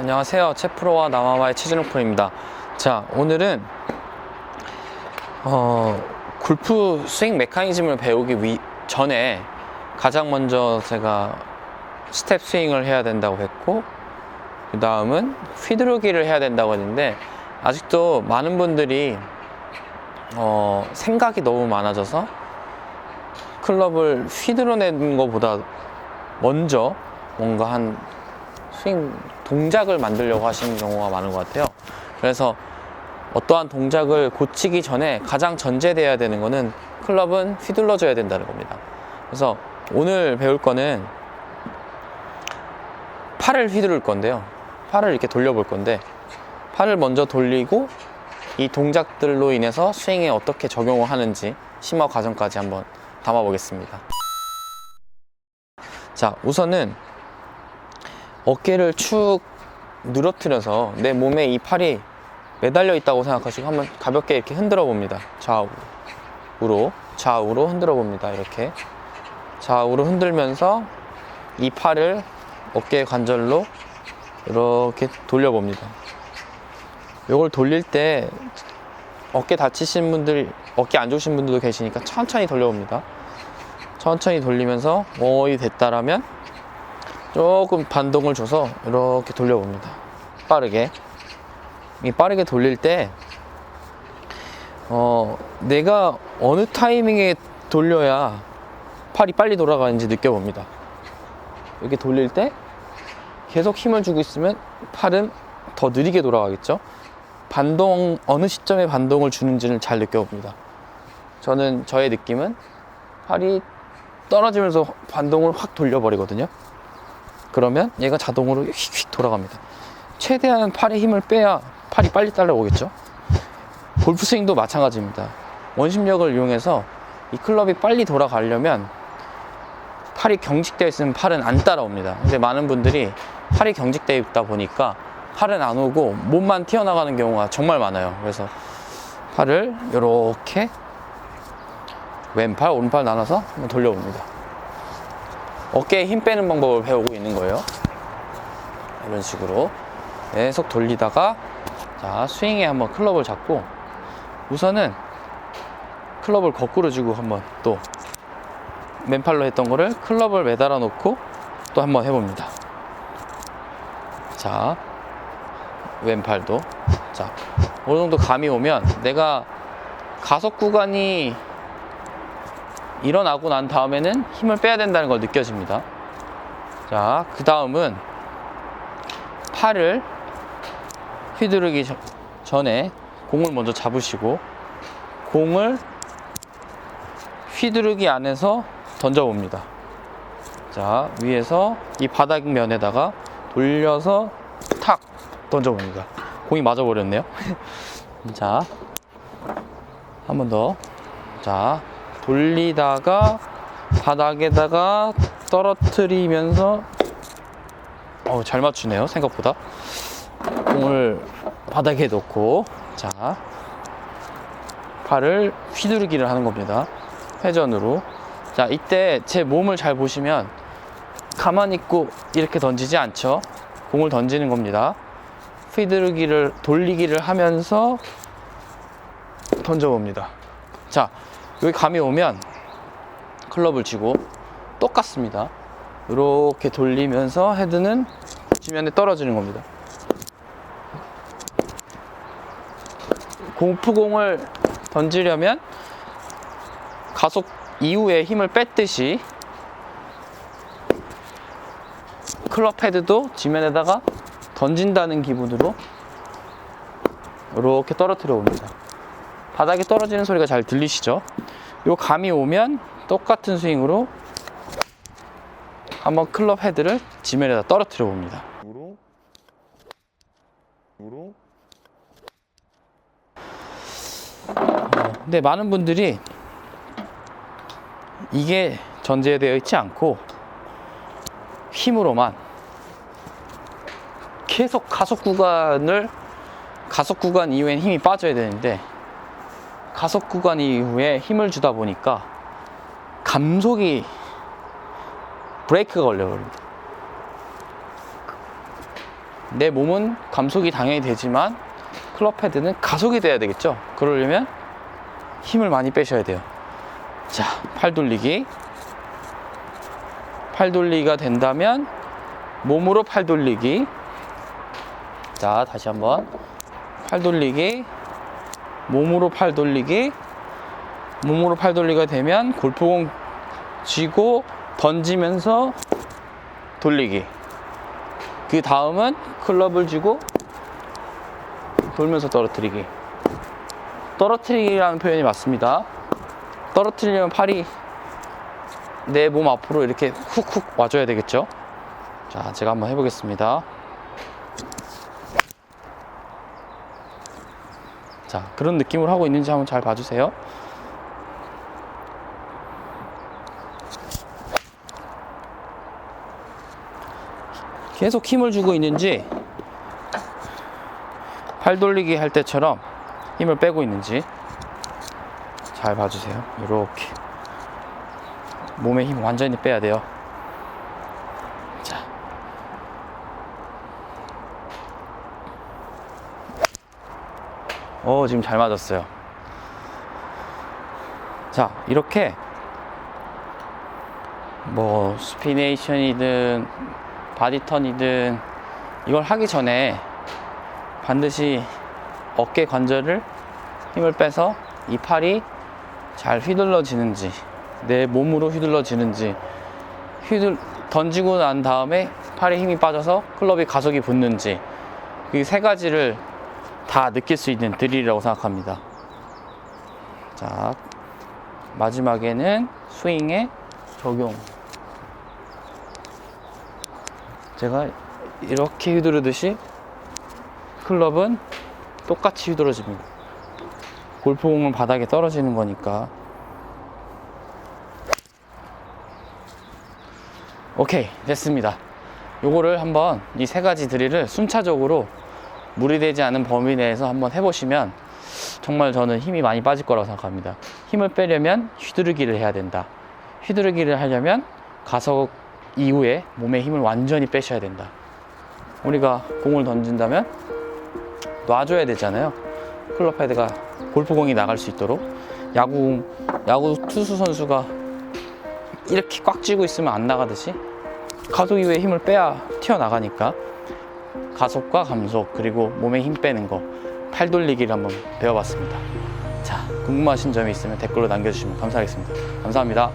안녕하세요. 채프로와 남아와의 최진욱 프로입니다. 자, 오늘은 어, 골프 스윙 메커니즘을 배우기 위, 전에 가장 먼저 제가 스텝 스윙을 해야 된다고 했고 그 다음은 휘두르기를 해야 된다고 했는데 아직도 많은 분들이 어, 생각이 너무 많아져서 클럽을 휘두르내는 것보다 먼저 뭔가 한 스윙 동작을 만들려고 하시는 경우가 많은 것 같아요. 그래서 어떠한 동작을 고치기 전에 가장 전제돼야 되는 거는 클럽은 휘둘러줘야 된다는 겁니다. 그래서 오늘 배울 거는 팔을 휘두를 건데요. 팔을 이렇게 돌려볼 건데 팔을 먼저 돌리고 이 동작들로 인해서 스윙에 어떻게 적용을 하는지 심화 과정까지 한번 담아 보겠습니다. 자, 우선은 어깨를 축 늘어뜨려서 내 몸에 이 팔이 매달려 있다고 생각하시고 한번 가볍게 이렇게 흔들어 봅니다. 좌우로, 좌우로 흔들어 봅니다. 이렇게. 좌우로 흔들면서 이 팔을 어깨 관절로 이렇게 돌려 봅니다. 이걸 돌릴 때 어깨 다치신 분들, 어깨 안 좋으신 분들도 계시니까 천천히 돌려봅니다. 천천히 돌리면서 거의 됐다라면 조금 반동을 줘서 이렇게 돌려봅니다. 빠르게. 이 빠르게 돌릴 때, 어, 내가 어느 타이밍에 돌려야 팔이 빨리 돌아가는지 느껴봅니다. 이렇게 돌릴 때 계속 힘을 주고 있으면 팔은 더 느리게 돌아가겠죠? 반동, 어느 시점에 반동을 주는지를 잘 느껴봅니다. 저는 저의 느낌은 팔이 떨어지면서 반동을 확 돌려버리거든요. 그러면 얘가 자동으로 휙휙 돌아갑니다. 최대한 팔에 힘을 빼야 팔이 빨리 따라오겠죠. 골프 스윙도 마찬가지입니다. 원심력을 이용해서 이 클럽이 빨리 돌아가려면 팔이 경직되어 있으면 팔은 안 따라옵니다. 근데 많은 분들이 팔이 경직되어 있다 보니까 팔은 안 오고 몸만 튀어나가는 경우가 정말 많아요. 그래서 팔을 이렇게 왼팔, 오른팔 나눠서 한번 돌려봅니다. 어깨에 힘 빼는 방법을 배우고 있는 거예요. 이런 식으로 계속 돌리다가 자 스윙에 한번 클럽을 잡고 우선은 클럽을 거꾸로 쥐고 한번 또 맨팔로 했던 거를 클럽을 매달아 놓고 또 한번 해봅니다. 자 왼팔도 자 어느 정도 감이 오면 내가 가속 구간이 일어나고 난 다음에는 힘을 빼야 된다는 걸 느껴집니다. 자, 그 다음은 팔을 휘두르기 저- 전에 공을 먼저 잡으시고 공을 휘두르기 안에서 던져봅니다. 자, 위에서 이 바닥 면에다가 돌려서 탁 던져봅니다. 공이 맞아버렸네요. 자, 한 번 더. 자, 돌리다가 바닥에다가 떨어뜨리면서 어, 잘 맞추네요 생각보다. 공을 바닥에 놓고 자 팔을 휘두르기를 하는 겁니다. 회전으로. 자 이때 제 몸을 잘 보시면 가만히 있고 이렇게 던지지 않죠. 공을 던지는 겁니다. 휘두르기를 돌리기를 하면서 던져봅니다. 자 여기 감이 오면 클럽을 쥐고 똑같습니다. 이렇게 돌리면서 헤드는 지면에 떨어지는 겁니다. 공프공을 던지려면 가속 이후에 힘을 뺐듯이 클럽 헤드도 지면에다가 던진다는 기분으로 이렇게 떨어뜨려 봅니다. 바닥에 떨어지는 소리가 잘 들리시죠? 요 감이 오면 똑같은 스윙으로 한번 클럽 헤드를 지면에다 떨어뜨려 봅니다. 으로 근데 많은 분들이 이게 전제되어 있지 않고 힘으로만 계속 가속 구간을 가속 구간 이후엔 힘이 빠져야 되는데 가속 구간 이후에 힘을 주다 보니까 감속이 브레이크가 걸려버립니다. 내 몸은 감속이 당연히 되지만 클럽 헤드는 가속이 돼야 되겠죠. 그러려면 힘을 많이 빼셔야 돼요. 자, 팔 돌리기. 팔 돌리기가 된다면 몸으로 팔 돌리기. 자, 다시 한번. 팔 돌리기. 몸으로 팔 돌리기. 몸으로 팔 돌리기가 되면 골프공 쥐고 던지면서 돌리기. 그 다음은 클럽을 쥐고 돌면서 떨어뜨리기. 떨어뜨리기라는 표현이 맞습니다. 떨어뜨리려면 팔이 내 몸 앞으로 이렇게 훅훅 와줘야 되겠죠? 자, 제가 한번 해보겠습니다. 자, 그런 느낌으로 하고 있는지 한번 잘 봐주세요. 계속 힘을 주고 있는지 팔 돌리기 할 때처럼 힘을 빼고 있는지 잘 봐주세요. 이렇게 몸에 힘 완전히 빼야 돼요. 어 지금 잘 맞았어요. 자 이렇게 뭐 스피네이션이든 바디턴이든 이걸 하기 전에 반드시 어깨 관절을 힘을 빼서 이 팔이 잘 휘둘러지는지 내 몸으로 휘둘러지는지 휘둘 던지고 난 다음에 팔에 힘이 빠져서 클럽이 가속이 붙는지 이 세 가지를 다 느낄 수 있는 드릴이라고 생각합니다. 자 마지막에는 스윙에 적용. 제가 이렇게 휘두르듯이 클럽은 똑같이 휘두러집니다. 골프공은 바닥에 떨어지는 거니까. 오케이, 됐습니다. 요거를 한번 이 세 가지 드릴을 순차적으로 무리되지 않은 범위 내에서 한번 해보시면 정말 저는 힘이 많이 빠질 거라고 생각합니다. 힘을 빼려면 휘두르기를 해야 된다. 휘두르기를 하려면 가속 이후에 몸에 힘을 완전히 빼셔야 된다. 우리가 공을 던진다면 놔줘야 되잖아요. 클럽 헤드가 골프공이 나갈 수 있도록 야구 야구 투수 선수가 이렇게 꽉 쥐고 있으면 안 나가듯이 가속 이후에 힘을 빼야 튀어나가니까 가속과 감속 그리고 몸에 힘 빼는 거 팔 돌리기를 한번 배워봤습니다. 자 궁금하신 점이 있으면 댓글로 남겨주시면 감사하겠습니다. 감사합니다.